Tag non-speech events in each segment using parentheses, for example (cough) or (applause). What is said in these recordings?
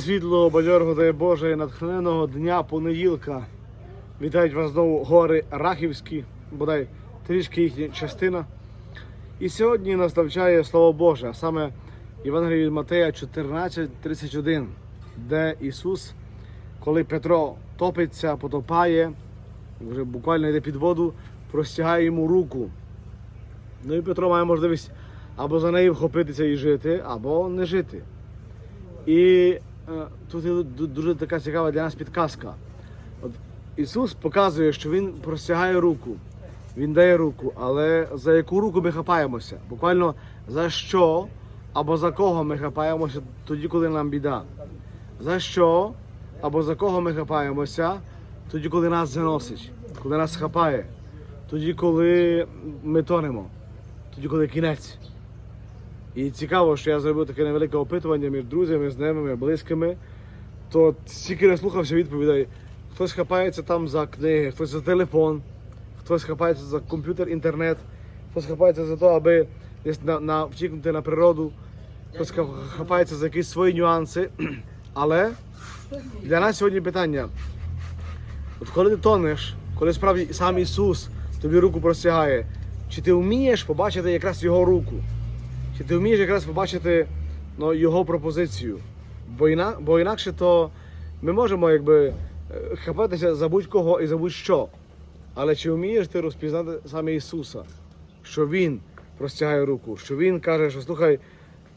світлого, бадьорого, дай Боже, і натхненного дня понеділка. Вітають вас знову гори Рахівські, бодай трішки їхня частина. І сьогодні нас навчає Слово Боже, а саме Євангеліє від Матея 14:31, де Ісус, коли Петро топиться, потопає, вже буквально йде під воду, простягає йому руку. Ну і Петро має можливість або за неї вхопитися і жити, або не жити. І тут є дуже така цікава для нас підказка. От Ісус показує, що Він простягає руку, Він дає руку, але за яку руку ми хапаємося? Буквально за що або за кого ми хапаємося тоді, коли нам біда? За що або за кого ми хапаємося тоді, коли нас заносить, коли нас хапає, тоді, коли ми тонемо, тоді, коли кінець. І цікаво, що я зробив таке невелике опитування між друзями, знайомими, близькими. То стільки не слухався відповідей. Хтось хапається там за книги, хтось за телефон, хтось хапається за комп'ютер, інтернет, хтось хапається за те, аби десь на, на, втікнути на природу, хтось хапається за якісь свої нюанси. (clears throat) Але для нас сьогодні питання. От коли ти тонеш, коли справді сам Ісус тобі руку простягає, чи ти вмієш побачити якраз його руку? Чи ти вмієш якраз побачити ну, його пропозицію? Бо, іна, бо інакше то ми можемо якби е, хапатися за будь-кого і за будь-що. Але чи вмієш ти розпізнати саме Ісуса, що Він простягає руку, що Він каже, що слухай,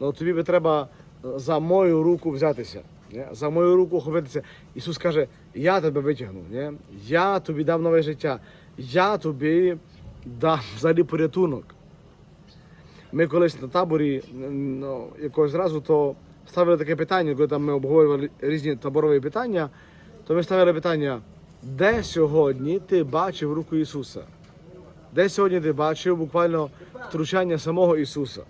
ну тобі би треба е, за мою руку взятися. ні? За мою руку хопитися. Ісус каже, я тебе витягну, ні? я тобі дам нове життя, я тобі дам взагалі порятунок. Ми колись на таборі ну, якогось разу то ставили таке питання, коли там ми обговорювали різні таборові питання, то ми ставили питання, де сьогодні ти бачив руку Ісуса? Де сьогодні ти бачив буквально втручання самого Ісуса?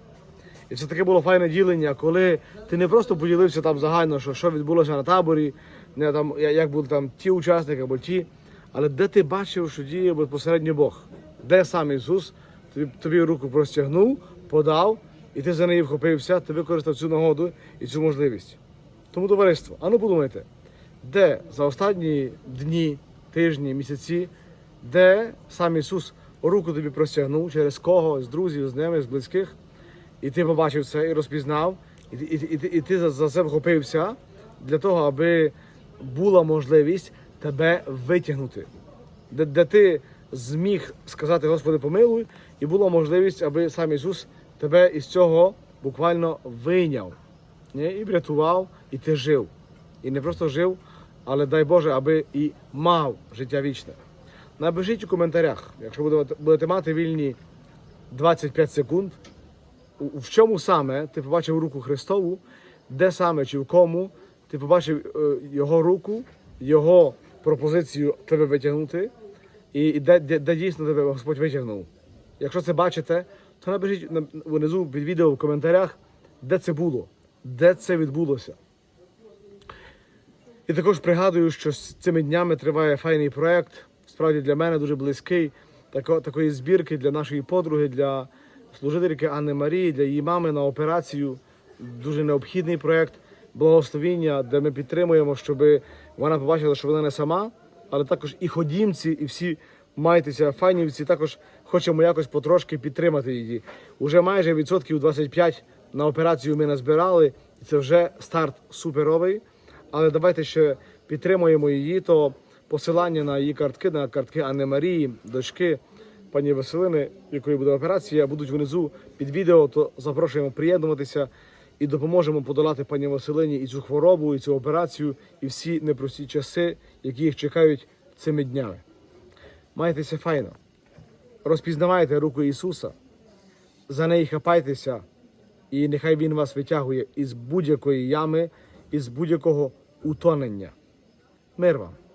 І це таке було файне ділення, коли ти не просто поділився там загально, що, що відбулося на таборі, не, там, як були там ті учасники або ті, але де ти бачив, що діє безпосередньо Бог? Де сам Ісус тобі, тобі руку простягнув, подав, і ти за неї вхопився, ти використав цю нагоду і цю можливість. Тому, товариство, а ну подумайте, де за останні дні, тижні, місяці, де сам Ісус руку тобі простягнув через кого, з друзів, знайомих, з близьких, і ти побачив це і розпізнав, і, і, і, і ти за, за це вхопився для того, аби була можливість тебе витягнути, де, де ти зміг сказати Господи помилуй, і була можливість, аби сам Ісус тебе із цього буквально вийняв ні? і врятував, і ти жив. І не просто жив, але дай Боже, аби і мав життя вічне. Напишіть у коментарях, якщо будете, будете мати вільні 25 секунд, в чому саме ти побачив руку Христову, де саме чи в кому ти побачив е, його руку, його пропозицію тебе витягнути, і, і де, де, де дійсно тебе Господь витягнув. Якщо це бачите, то напишіть на- внизу під відео в коментарях, де це було, де це відбулося. І також пригадую, що з цими днями триває файний проект, справді для мене дуже близький, тако, такої збірки для нашої подруги, для служительки Анни Марії, для її мами на операцію. Дуже необхідний проект благословіння, де ми підтримуємо, щоб вона побачила, що вона не сама, але також і ходімці, і всі майтеся файнівці, також хочемо якось потрошки підтримати її. Уже майже відсотків 25 на операцію ми назбирали, і це вже старт суперовий. Але давайте ще підтримуємо її, то посилання на її картки, на картки Анни Марії, дочки пані Василини, якої буде операція, будуть внизу під відео, то запрошуємо приєднуватися і допоможемо подолати пані Василині і цю хворобу, і цю операцію, і всі непрості часи, які їх чекають цими днями. Майтеся файно, розпізнавайте руку Ісуса, за неї хапайтеся, і нехай Він вас витягує із будь-якої ями, із будь-якого утонення. Мир вам!